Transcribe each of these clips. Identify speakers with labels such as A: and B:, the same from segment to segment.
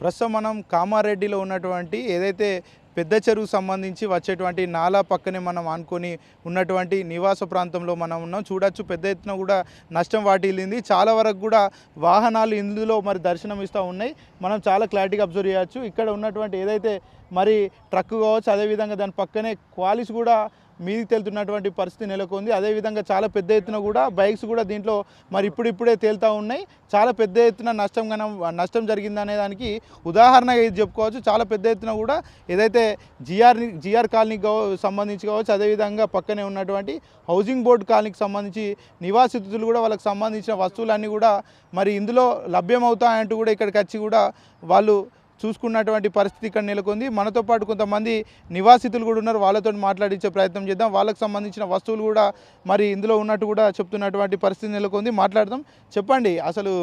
A: ప్రస్తుతం మనం కామారెడ్డిలో ఉన్నటువంటి ఏదైతే పెద్ద చెరువు సంబంధించి వచ్చేటువంటి నాలా పక్కనే మనం ఆనుకొని ఉన్నటువంటి నివాస ప్రాంతంలో మనం ఉన్నాం. చూడొచ్చు పెద్ద ఎత్తున కూడా నష్టం వాటిల్లింది. చాలా వరకు కూడా వాహనాలు ఇందులో మరి దర్శనం ఇస్తూ ఉన్నాయి. మనం చాలా క్లారిటీగా అబ్జర్వ్ చేయొచ్చు. ఇక్కడ ఉన్నటువంటి ఏదైతే మరి ట్రక్ కావచ్చు అదేవిధంగా దాని పక్కనే క్వాలిస్ కూడా మీదికి తేలుతున్నటువంటి పరిస్థితి నెలకొంది. అదేవిధంగా చాలా పెద్ద ఎత్తున కూడా బైక్స్ కూడా దీంట్లో మరి ఇప్పుడిప్పుడే తేలుతూ ఉన్నాయి. చాలా పెద్ద ఎత్తున నష్టం గన నష్టం జరిగిందనే దానికి ఉదాహరణగా ఇది చెప్పుకోవచ్చు. చాలా పెద్ద ఎత్తున కూడా ఏదైతే జిఆర్ జిఆర్ కాలనీకి సంబంధించి కావచ్చు అదేవిధంగా పక్కనే ఉన్నటువంటి హౌసింగ్ బోర్డు కాలనీకి సంబంధించి నివాసితులు కూడా వాళ్ళకి సంబంధించిన వస్తువులన్నీ కూడా మరి ఇందులో లభ్యమవుతాయంటూ కూడా ఇక్కడికి వచ్చి కూడా వాళ్ళు చూసుకున్నటువంటి పరిస్థితి ఇక్కడ నెలకొంది. మనతో పాటు కొంతమంది నివాసితులు కూడా ఉన్నారు. వాళ్ళతో మాట్లాడించే ప్రయత్నం చేద్దాం. వాళ్ళకి సంబంధించిన వస్తువులు కూడా మరి ఇందులో ఉన్నట్టు కూడా చెప్తున్నటువంటి పరిస్థితి నెలకొంది. మాట్లాడదాం. చెప్పండి అసలు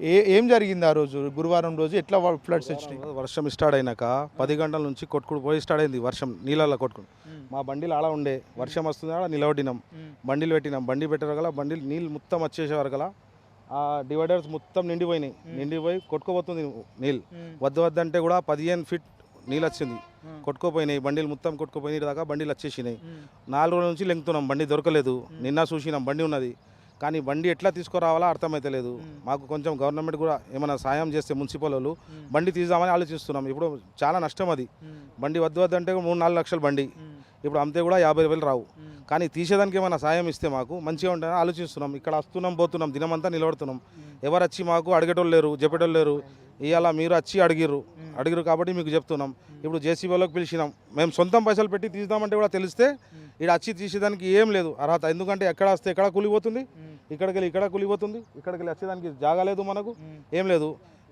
A: ఏ ఏం జరిగింది ఆ రోజు? గురువారం రోజు ఎట్లా ఫ్లడ్స్ వచ్చినాయి?
B: వర్షం స్టార్ట్ అయినాక పది గంటల నుంచి కొట్టుకుడు పోయి స్టార్ట్ అయింది వర్షం నీళ్ళల్లో కొట్టుకుని మా బండిలు అలా ఉండే వర్షం వస్తుంది అలా నిలబడినాం. బండిలు పెట్టినాం. బండి పెట్టారు గల బండిలు నీళ్ళు మొత్తం వచ్చేసేవారు గల ఆ డివైడర్స్ మొత్తం నిండిపోయినాయి. నిండిపోయి కొట్టుకోబోతుంది నీళ్ళు. వద్ద వద్ద అంటే కూడా పదిహేను ఫీట్ నీళ్ళు వచ్చింది కొట్టుకోపోయినాయి. బండిలు మొత్తం కొట్టుకుపోయినాయి దాకా బండిలు వచ్చేసినాయి. నాలుగు రోజుల నుంచి లెంగుతున్నాం. బండి దొరకలేదు. నిన్న చూసినాం. బండి ఉన్నది. కానీ బండి ఎట్లా తీసుకురావాలో అర్థమైతలేదు మాకు కొంచెం గవర్నమెంట్ కూడా ఏమైనా సాయం చేస్తే మున్సిపల్ వాళ్ళు బండి తీద్దామని ఆలోచిస్తున్నాం. ఇప్పుడు చాలా నష్టం అది. బండి వద్దు వద్దు అంటే మూడు నాలుగు లక్షల బండి. ఇప్పుడు అమ్మితే కూడా యాభై వేలు రావు. కానీ తీసేదానికి ఏమైనా సాయం ఇస్తే మాకు మంచిగా ఉంటుందని ఆలోచిస్తున్నాం. ఇక్కడ వస్తున్నాం పోతున్నాం దినమంతా నిలబడుతున్నాం. ఎవరు వచ్చి మాకు అడిగేటోళ్ళు లేరు చెప్పేటోళ్ళు లేరు. ఇవాళ మీరు వచ్చి అడిగిర్రు. అడిగిరు కాబట్టి మీకు చెప్తున్నాం. ఇప్పుడు జేసీబీ వాళ్ళకి పిలిచినాం. మేము సొంతం పైసలు పెట్టి తీద్దామంటే కూడా తెలిస్తే ఇక్కడ వచ్చి తీసేదానికి ఏం లేదు. అర్హత ఎందుకంటే ఎక్కడ వస్తే ఎక్కడ కూలిపోతుంది. ఇక్కడికి వెళ్ళి ఇక్కడ కూలిపోతుంది. ఇక్కడికి వెళ్ళి వచ్చేదానికి జాగా లేదు మనకు. ఏం లేదు.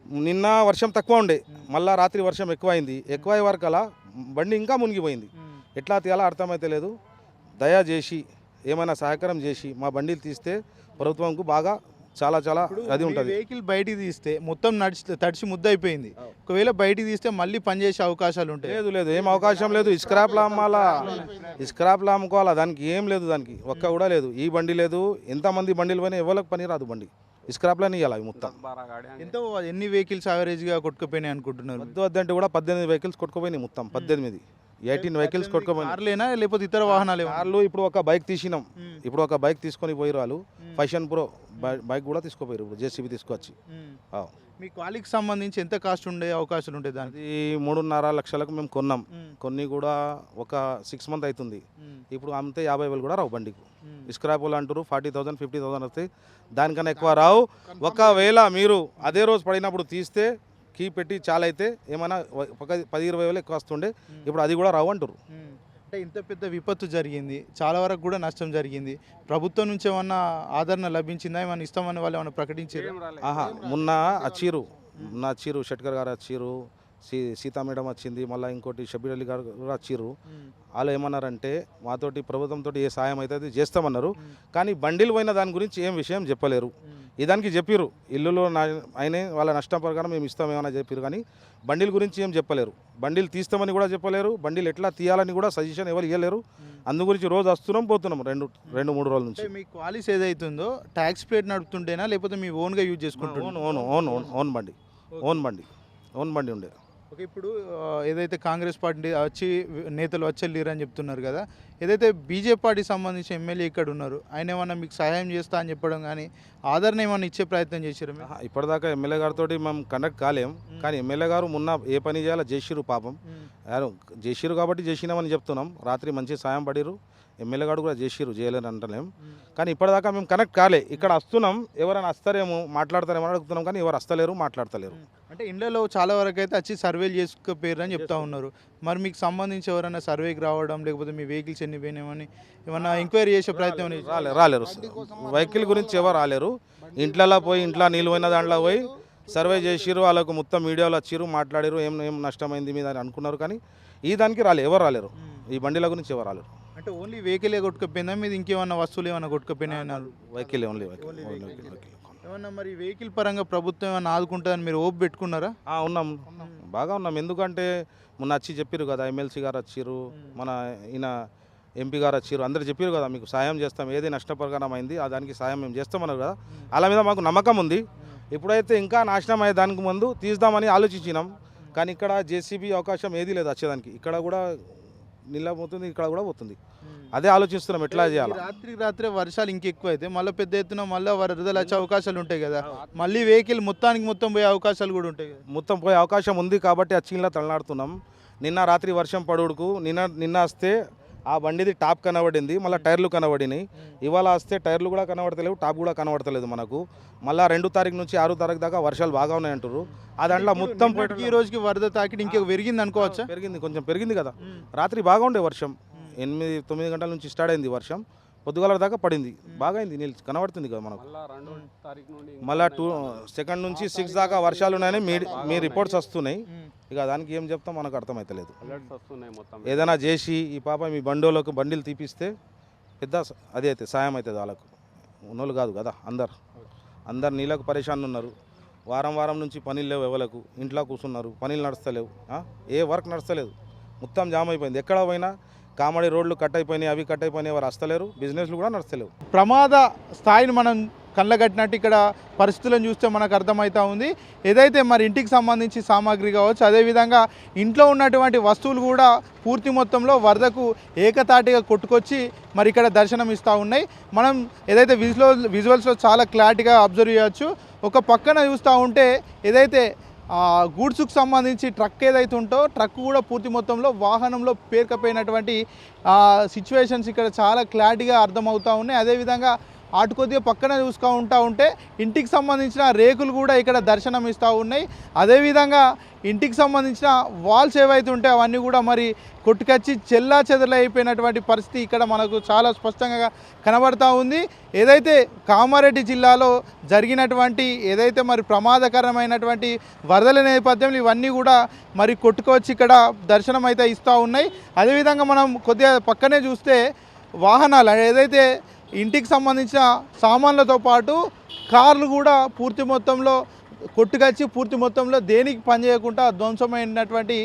B: నిన్న వర్షం తక్కువ ఉండే. మళ్ళా రాత్రి వర్షం ఎక్కువైంది. ఎక్కువ వరకు అలా బండి ఇంకా మునిగిపోయింది. ఎట్లా తీయాలో అర్థమైతే లేదు. దయా చేసి ఏమైనా సహకారం చేసి మా బండిలు తీస్తే ప్రభుత్వంకు బాగా చాలా చాలా అది ఉంటుంది.
A: వెహికల్ బయటికి తీస్తే మొత్తం నడిచి తడిచి ముద్ద అయిపోయింది. ఒకవేళ బయటికి తీస్తే మళ్ళీ పనిచేసే అవకాశాలు ఉంటాయి.
B: లేదు లేదు. ఏం అవకాశం లేదు. స్క్రాప్లు అమ్మాలా స్క్రాప్లు అమ్ముకోవాలా దానికి ఏం లేదు దానికి. ఒక్క కూడా లేదు. ఈ బండి లేదు. ఎంతమంది బండిలు పోయినా ఎవరికి పని రాదు బండి. స్క్రాప్లని ఇవ్వాలి అవి మొత్తం.
A: ఎంతో ఎన్ని వెహికల్స్ యావరేజ్గా కొట్టుకుపోయినాయి అనుకుంటున్నారు
B: వద్దు వద్దంటే కూడా పద్దెనిమిది వెహికల్స్ కొట్టుకుపోయినాయి మొత్తం. పద్దెనిమిది. ఎయిటీన్ వెహికల్స్ కొట్టుకుపోయినాయి
A: కార్లేనా లేకపోతే ఇతర వాహనాలు
B: కార్లు ఇప్పుడు ఒక బైక్ తీసినాం. ఇప్పుడు ఒక బైక్ తీసుకొని పోయి వాళ్ళు ఫ్యాషన్ ప్రో బైక్ కూడా తీసుకుపోయారు ఇప్పుడు జేసీబీ తీసుకొచ్చి. ఆ.
A: మీ క్వాలిటీకి సంబంధించి ఎంత కాస్ట్ ఉండే అవకాశాలు ఉంటాయి దానికి?
B: అది మూడున్నర లక్షలకు మేము కొన్నాం.
A: మ్మ్.
B: కొన్ని కూడా ఒక సిక్స్ మంత్ అవుతుంది. ఇప్పుడు అమ్మితే యాభై వేలు కూడా రావు బండికి.
A: మ్మ్.
B: స్క్రాపులు అంటారు ఫార్టీ థౌసండ్ ఫిఫ్టీ థౌసండ్ వస్తాయి. దానికన్నా ఎక్కువ రావు. ఒకవేళ మీరు అదే రోజు పడినప్పుడు తీస్తే కీ పెట్టి చాలా అయితే ఏమైనా ఒక పది ఇరవై వేలు ఎక్కువ వస్తుండే. ఇప్పుడు అది కూడా రావు అంటారు.
A: అంటే ఇంత పెద్ద విపత్తు జరిగింది. చాలా వరకు కూడా నష్టం జరిగింది. ప్రభుత్వం నుంచి ఏమన్నా ఆదరణ లభించిందా? ఏమన్నా ఇస్తామని వాళ్ళు ఏమన్నా ప్రకటించారు?
B: ఆహా మొన్న వచ్చిరు మొన్న వచ్చిరు షెట్కర్ గారు వచ్చిరు సీ సీతా మేడం వచ్చింది మళ్ళీ ఇంకోటి షబీర్ అలీ గారు కూడా వచ్చిరు వాళ్ళు ఏమన్నారంటే మాతోటి ప్రభుత్వంతో ఏ సాయం అయితే అది చేస్తామన్నారు కానీ బండిలు పోయిన దాని గురించి ఏం విషయం చెప్పలేరు. ఈ దానికి చెప్పిరు ఇల్లులో ఆయనే వాళ్ళ నష్టం ప్రకారం మేము ఇస్తామేమన్నా చెప్పారు కానీ బండిల గురించి ఏం చెప్పలేరు. బండిలు తీస్తామని కూడా చెప్పలేరు బండిలు ఎట్లా తీయాలని కూడా సజెషన్ ఎవరు ఇవ్వలేరు అందు గురించి రోజు వస్తున్నాం పోతున్నాం రెండు రెండు మూడు రోజుల నుంచి.
A: మీ క్వాలిస్ ఏదైతుందో ట్యాక్స్ ప్లేట్ నడుపుతుంటేనా లేకపోతే మీ ఓన్గా యూజ్ చేసుకుంటున్నారు
B: own own own own own బండి. ఓన్ బండి ఓన్ బండి ఉండే.
A: ఓకే ఇప్పుడు ఏదైతే కాంగ్రెస్ పార్టీ వచ్చి నేతలు వచ్చేళ్ళిరు అని చెప్తున్నారు కదా ఏదైతే బీజేపీ పార్టీకి సంబంధించిన ఎమ్మెల్యే ఇక్కడ ఉన్నారు ఆయన ఏమన్నా మీకు సహాయం చేస్తా అని చెప్పడం కానీ ఆదరణ ఏమన్నా ఇచ్చే ప్రయత్నం చేశారు
B: ఇప్పటిదాకా ఎమ్మెల్యే గారితో మేము కండక్ట్ కాలేం కానీ ఎమ్మెల్యే గారు మొన్న ఏ పని చేయాలో చేసిరు పాపం. చేసిరు కాబట్టి చేసినామని చెప్తున్నాం. రాత్రి మంచి సాయం పడిరు ఎమ్మెల్యే గారు కూడా చేసిరు చేయలేని అంటలేం. కానీ ఇప్పటిదాకా మేము కనెక్ట్ కాలే. ఇక్కడ వస్తున్నాం ఎవరైనా వస్తారేమో మాట్లాడతారేమో అడుగుతున్నాం కానీ ఎవరు వస్తలేరు మాట్లాడతలేరు.
A: అంటే ఇండియాలో చాలా వరకు అయితే వచ్చి సర్వేలు చేసుకుపోయారు అని చెప్తా ఉన్నారు మరి మీకు సంబంధించి ఎవరైనా సర్వేకి రావడం లేకపోతే మీ వెహికల్స్ ఎన్ని పోయినామని ఏమన్నా ఎంక్వైరీ చేసే ప్రయత్నం?
B: రాలేరు రాలేరు. వెహికల్ గురించి ఎవరు రాలేరు. ఇంట్లలో పోయి ఇంట్లో నీళ్ళు పోయిన దాంట్లో పోయి సర్వే చేసిరు వాళ్ళకు మొత్తం మీడియాలో వచ్చిరు మాట్లాడారు ఏం ఏం నష్టమైంది మీద అని అనుకున్నారు కానీ ఈ దానికి రాలే ఎవరు రాలేరు. ఈ బండిల గురించి ఎవరు రాలేరు.
A: అంటే ఓన్లీ వెహికలే కొట్టుకుపోయిందా? మీది ఇంకేమన్నా వస్తువులు ఏమన్నా కొట్టుకుపోయినాయి అన్నారు?
B: వెహికల్ ఓన్లీ
A: ఏమన్నా మరి వెహికల్ పరంగా ప్రభుత్వం ఏమన్నా ఆదుకుంటుందని మీరు ఓపు పెట్టుకున్నారా?
B: ఉన్నాం. బాగా ఉన్నాం. ఎందుకంటే మొన్న వచ్చి చెప్పారు కదా ఎమ్మెల్సీ గారు వచ్చిర్రు మన ఈయన ఎంపీ గారు వచ్చిర్రు అందరు చెప్పారు కదా మీకు సాయం చేస్తాం ఏది నష్టపరిహారం అయింది ఆ దానికి సాయం మేము చేస్తామన్నారు కదా. వాళ్ళ మీద మాకు నమ్మకం ఉంది. ఇప్పుడైతే ఇంకా నాశనం అయ్యే దానికి ముందు తీద్దామని ఆలోచించినాం. కానీ ఇక్కడ జేసీబీ అవకాశం ఏది లేదు వచ్చేదానికి ఇక్కడ కూడా నీళ్ళ పోతుంది ఇక్కడ కూడా పోతుంది. అదే ఆలోచిస్తున్నాం ఎట్లా చేయాలి?
A: రాత్రి రాత్రే వర్షాలు ఇంకెక్కువ అయితే మళ్ళీ పెద్ద ఎత్తున మళ్ళీ వరదలు వచ్చే అవకాశాలు ఉంటాయి కదా. మళ్ళీ వెహికల్ మొత్తానికి మొత్తం పోయే అవకాశాలు కూడా ఉంటాయి
B: మొత్తం పోయే అవకాశం ఉంది కాబట్టి అచ్చిన్లా తలనాడుతున్నాం. నిన్న రాత్రి వర్షం పడుడుకు నిన్న నిన్న వస్తే ఆ బండిది టాప్ కనబడింది మళ్ళీ టైర్లు కనబడినాయి. ఇవాళ వస్తే టైర్లు కూడా కనబడతలేవు టాప్ కూడా కనబడతలేదు మనకు. మళ్ళీ రెండు తారీఖు నుంచి ఆరు తారీఖు దాకా వర్షాలు బాగా ఉన్నాయి అంటారు ఆ దాంట్లో మొత్తం
A: ఈ రోజుకి వరద తాకిడి ఇంకే పెరిగింది అనుకోవచ్చా?
B: పెరిగింది కొంచెం పెరిగింది కదా. రాత్రి బాగా ఉండే వర్షం. ఎనిమిది తొమ్మిది గంటల నుంచి స్టార్ట్ అయింది వర్షం. పొద్దుగాల దాకా పడింది. బాగా అయింది నీళ్ళు. కనబడుతుంది కదా మనకు.
C: మళ్ళా
B: టూ సెకండ్ నుంచి సిక్స్ దాకా వర్షాలు ఉన్నాయని మీ మీ రిపోర్ట్స్ వస్తున్నాయి. ఇక దానికి ఏం చెప్తాం? మనకు అర్థమవుతలేదు ఏదైనా చేసి ఈ పాప మీ బండోలకు బండిలు తీపిస్తే పెద్ద అదే అయితే సాయం అవుతుంది వాళ్ళకు. ఉన్నోళ్ళు కాదు కదా అందరు. అందరు నీళ్ళకు పరేషాన్ ఉన్నారు. వారం వారం నుంచి పనులు లేవు ఎవలకు. ఇంట్లో కూర్చున్నారు. పనులు నడుస్తలేవు? ఏ వర్క్ నడుస్తలేదు. మొత్తం జామ్ అయిపోయింది. ఎక్కడ పోయినా కామెడీ రోడ్లు కట్ అయిపోయినాయి అవి కట్ అయిపోయినాయి వారు వస్తలేరు బిజినెస్లు కూడా నడుస్తలేవు.
A: ప్రమాద స్థాయిని మనం కళ్ళగట్టినట్టు ఇక్కడ పరిస్థితులను చూస్తే మనకు అర్థమవుతా ఉంది. ఏదైతే మరి ఇంటికి సంబంధించి సామాగ్రి కావచ్చు అదేవిధంగా ఇంట్లో ఉన్నటువంటి వస్తువులు కూడా పూర్తి మొత్తంలో వరదకు ఏకతాటిగా కొట్టుకొచ్చి మరి ఇక్కడ దర్శనం ఇస్తూ ఉన్నాయి. మనం ఏదైతే విజువల్ విజువల్స్లో చాలా క్లారిటీగా అబ్జర్వ్ చేయవచ్చు ఒక పక్కన చూస్తూ ఉంటే ఏదైతే గూడ్స్కు సంబంధించి ట్రక్ ఏదైతే ఉంటో ట్రక్ కూడా పూర్తి మొత్తంలో వాహనంలో పేరుకపోయినటువంటి సిచ్యువేషన్స్ ఇక్కడ చాలా క్లారిటీగా అర్థమవుతూ ఉన్నాయి. అదేవిధంగా అటు కొద్దిగా పక్కన చూసుకుంటూ ఉంటా ఉంటే ఇంటికి సంబంధించిన రేకులు కూడా ఇక్కడ దర్శనం ఇస్తూ ఉన్నాయి. అదేవిధంగా ఇంటికి సంబంధించిన వాల్స్ ఏవైతే ఉంటే అవన్నీ కూడా మరి కొట్టుకొచ్చి చెల్లా చెదరలు పరిస్థితి ఇక్కడ మనకు చాలా స్పష్టంగా కనబడతా ఉంది. ఏదైతే కామారెడ్డి జిల్లాలో జరిగినటువంటి ఏదైతే మరి ప్రమాదకరమైనటువంటి వరదల నేపథ్యంలో ఇవన్నీ కూడా మరి కొట్టుకొచ్చి ఇక్కడ దర్శనం అయితే ఇస్తూ ఉన్నాయి. అదేవిధంగా మనం కొద్దిగా పక్కనే చూస్తే వాహనాలు ఏదైతే ఇంటికి సంబంధించిన సామాన్లతో పాటు కార్లు కూడా పూర్తి మొత్తంలో కొట్టుకొచ్చి పూర్తి మొత్తంలో దేనికి పనిచేయకుండా ధ్వంసమైనటువంటి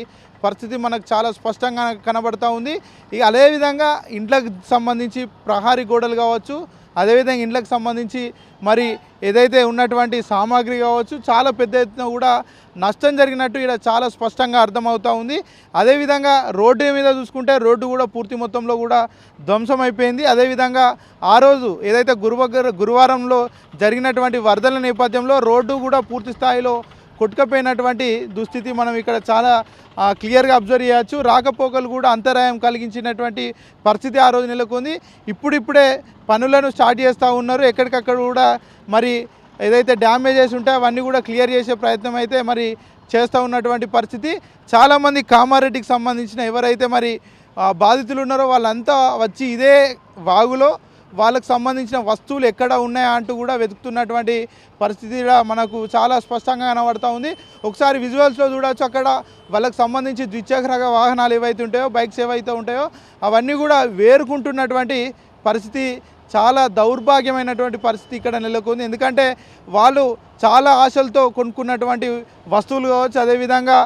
A: పరిస్థితి మనకు చాలా స్పష్టంగా కనబడుతూ ఉంది. ఇక అదేవిధంగా ఇంట్లకు సంబంధించి ప్రహారీ గోడలు కావచ్చు అదేవిధంగా ఇండ్లకు సంబంధించి మరి ఏదైతే ఉన్నటువంటి సామాగ్రి కావచ్చు చాలా పెద్ద ఎత్తున కూడా నష్టం జరిగినట్టు ఇక్కడ చాలా స్పష్టంగా అర్థమవుతూ ఉంది. అదేవిధంగా రోడ్డు మీద చూసుకుంటే రోడ్డు కూడా పూర్తి మొత్తంలో కూడా ధ్వంసం అయిపోయింది. అదేవిధంగా ఆ రోజు ఏదైతే గురువ గురువారంలో జరిగినటువంటి వరదల నేపథ్యంలో రోడ్డు కూడా పూర్తి స్థాయిలో కొట్టుకపోయినటువంటి దుస్థితి మనం ఇక్కడ చాలా క్లియర్గా అబ్జర్వ్ చేయొచ్చు. రాకపోకలు కూడా అంతరాయం కలిగించినటువంటి పరిస్థితి ఆ రోజు నెలకొంది. ఇప్పుడిప్పుడే పనులను స్టార్ట్ చేస్తూ ఉన్నారు. ఎక్కడికక్కడ కూడా మరి ఏదైతే డ్యామేజెస్ ఉంటాయో అవన్నీ కూడా క్లియర్ చేసే ప్రయత్నం అయితే మరి చేస్తూ ఉన్నటువంటి పరిస్థితి. చాలామంది కామారెడ్డికి సంబంధించిన ఎవరైతే మరి బాధితులు ఉన్నారో వాళ్ళంతా వచ్చి ఇదే వాగులో వాళ్ళకు సంబంధించిన వస్తువులు ఎక్కడ ఉన్నాయా అంటూ కూడా వెతుకుతున్నటువంటి పరిస్థితి కూడా మనకు చాలా స్పష్టంగా కనబడుతూ ఉంది. ఒకసారి విజువల్స్లో చూడొచ్చు అక్కడ. వాళ్ళకి సంబంధించి ద్విచక్ర వాహనాలు ఏవైతే ఉంటాయో బైక్స్ ఏవైతే ఉంటాయో అవన్నీ కూడా వేరుకుంటున్నటువంటి పరిస్థితి చాలా దౌర్భాగ్యమైనటువంటి పరిస్థితి ఇక్కడ నెలకొంది. ఎందుకంటే వాళ్ళు చాలా ఆశలతో కొనుక్కున్నటువంటి వస్తువులు కావచ్చు అదేవిధంగా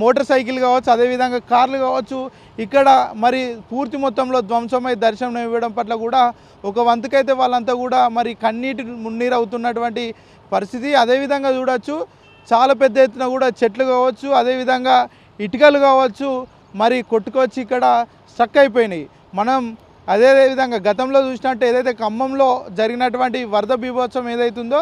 A: మోటార్ సైకిల్ కావచ్చు అదేవిధంగా కార్లు కావచ్చు ఇక్కడ మరి పూర్తి మొత్తంలో ధ్వంసమై దర్శనం ఇవ్వడం పట్ల కూడా ఒక వంతుకైతే వాళ్ళంతా కూడా మరి కన్నీటి మున్నీరు అవుతున్నటువంటి పరిస్థితి. అదేవిధంగా చూడవచ్చు చాలా పెద్ద ఎత్తున కూడా చెట్లు కావచ్చు అదేవిధంగా ఇటుకలు కావచ్చు మరి కొట్టుకొచ్చి ఇక్కడ స్ట్రక్ అయిపోయినాయి. మనం అదే విధంగా గతంలో చూసినట్టు ఏదైతే ఖమ్మంలో జరిగినటువంటి వరద బీభోత్సవం ఏదైతుందో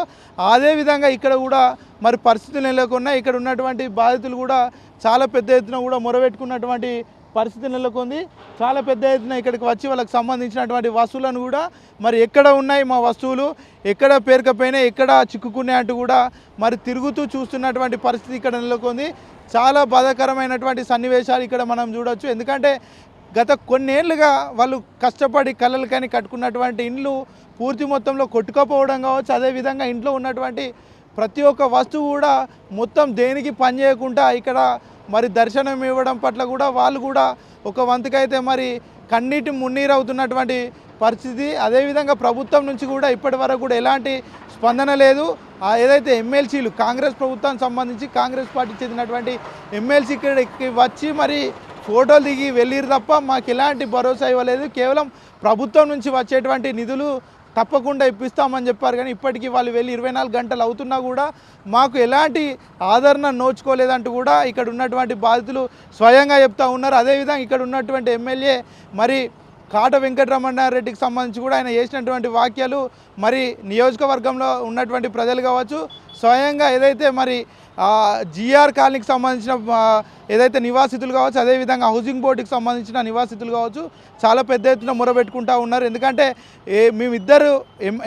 A: అదేవిధంగా ఇక్కడ కూడా మరి పరిస్థితులు నెలకొన్నా ఇక్కడ ఉన్నటువంటి బాధితులు కూడా చాలా పెద్ద ఎత్తున కూడా మొరబెట్టుకున్నటువంటి పరిస్థితి నెలకొంది. చాలా పెద్ద ఎత్తున ఇక్కడికి వచ్చి వాళ్ళకి సంబంధించినటువంటి వస్తువులను కూడా మరి ఎక్కడ ఉన్నాయి మా వస్తువులు ఎక్కడ పేరుకపోయినాయి ఎక్కడ చిక్కుకున్నాయి అంటూ కూడా మరి తిరుగుతూ చూస్తున్నటువంటి పరిస్థితి ఇక్కడ నెలకొంది. చాలా బాధాకరమైనటువంటి సన్నివేశాలు ఇక్కడ మనం చూడవచ్చు ఎందుకంటే గత కొన్నేళ్ళుగా వాళ్ళు కష్టపడి కళ్ళలు కానీ కట్టుకున్నటువంటి ఇండ్లు పూర్తి మొత్తంలో కొట్టుకోపోవడం కావచ్చు అదేవిధంగా ఇంట్లో ఉన్నటువంటి ప్రతి ఒక్క వస్తువు కూడా మొత్తం దేనికి పనిచేయకుండా ఇక్కడ మరి దర్శనం ఇవ్వడం పట్ల కూడా వాళ్ళు కూడా ఒక వంతుకైతే మరి కన్నీటి మున్నీరు అవుతున్నటువంటి పరిస్థితి. అదేవిధంగా ప్రభుత్వం నుంచి కూడా ఇప్పటి వరకు కూడా ఎలాంటి స్పందన లేదు. ఏదైతే ఎమ్మెల్సీలు కాంగ్రెస్ ప్రభుత్వానికి సంబంధించి కాంగ్రెస్ పార్టీ చెందినటువంటి ఎమ్మెల్సీ ఇక్కడికి వచ్చి మరి ఫోటోలు దిగి వెళ్ళిరు తప్ప మాకు ఎలాంటి భరోసా ఇవ్వలేదు. కేవలం ప్రభుత్వం నుంచి వచ్చేటువంటి నిధులు తప్పకుండా ఇప్పిస్తామని చెప్పారు. కానీ ఇప్పటికీ వాళ్ళు వెళ్ళి ఇరవై నాలుగు గంటలు అవుతున్నా కూడా మాకు ఎలాంటి ఆదరణ నోచుకోలేదంటూ కూడా ఇక్కడ ఉన్నటువంటి బాధితులు స్వయంగా చెప్తా ఉన్నారు. అదేవిధంగా ఇక్కడ ఉన్నటువంటి ఎమ్మెల్యే మరి కాట వెంకటరమణారెడ్డికి సంబంధించి కూడా ఆయన చేసినటువంటి వాక్యాలు మరి నియోజకవర్గంలో ఉన్నటువంటి ప్రజలు కావచ్చు స్వయంగా ఏదైతే మరి జిఆర్ కాలనీకి సంబంధించిన ఏదైతే నివాసితులు కావచ్చు అదేవిధంగా హౌసింగ్ బోర్డుకి సంబంధించిన నివాసితులు కావచ్చు చాలా పెద్ద ఎత్తున మొరబెట్టుకుంటూ ఉన్నారు. ఎందుకంటే ఏ మేమిద్దరు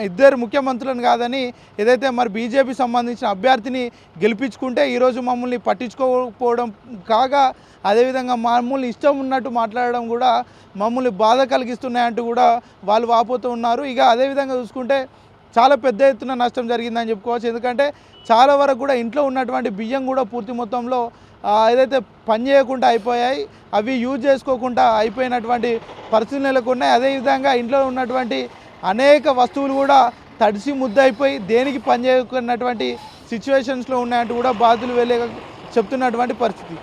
A: ఇద్దరు ముఖ్యమంత్రులను కాదని ఏదైతే మరి బీజేపీ సంబంధించిన అభ్యర్థిని గెలిపించుకుంటే ఈరోజు మమ్మల్ని పట్టించుకోకపోవడం కాగా అదేవిధంగా మమ్మల్ని ఇష్టం ఉన్నట్టు మాట్లాడడం కూడా మమ్మల్ని బాధ కలిగిస్తున్నాయంటూ కూడా వాళ్ళు వాపోతూ ఉన్నారు. ఇక అదేవిధంగా చూసుకుంటే చాలా పెద్ద ఎత్తున నష్టం జరిగిందని చెప్పుకోవచ్చు. ఎందుకంటే చాలా వరకు కూడా ఇంట్లో ఉన్నటువంటి బియ్యం కూడా పూర్తి మొత్తంలో ఏదైతే పని చేయకుండా అయిపోయాయి అవి యూజ్ చేసుకోకుండా అయిపోయినటువంటి పరిస్థితులు నెలకొన్నాయి. అదేవిధంగా ఇంట్లో ఉన్నటువంటి అనేక వస్తువులు కూడా తడిసి ముద్దయిపోయి దేనికి పని చేయకున్నటువంటి సిచ్యువేషన్స్లో ఉన్నాయంటూ కూడా బాధలు వెళ్ళే చెప్తున్నటువంటి పరిస్థితి.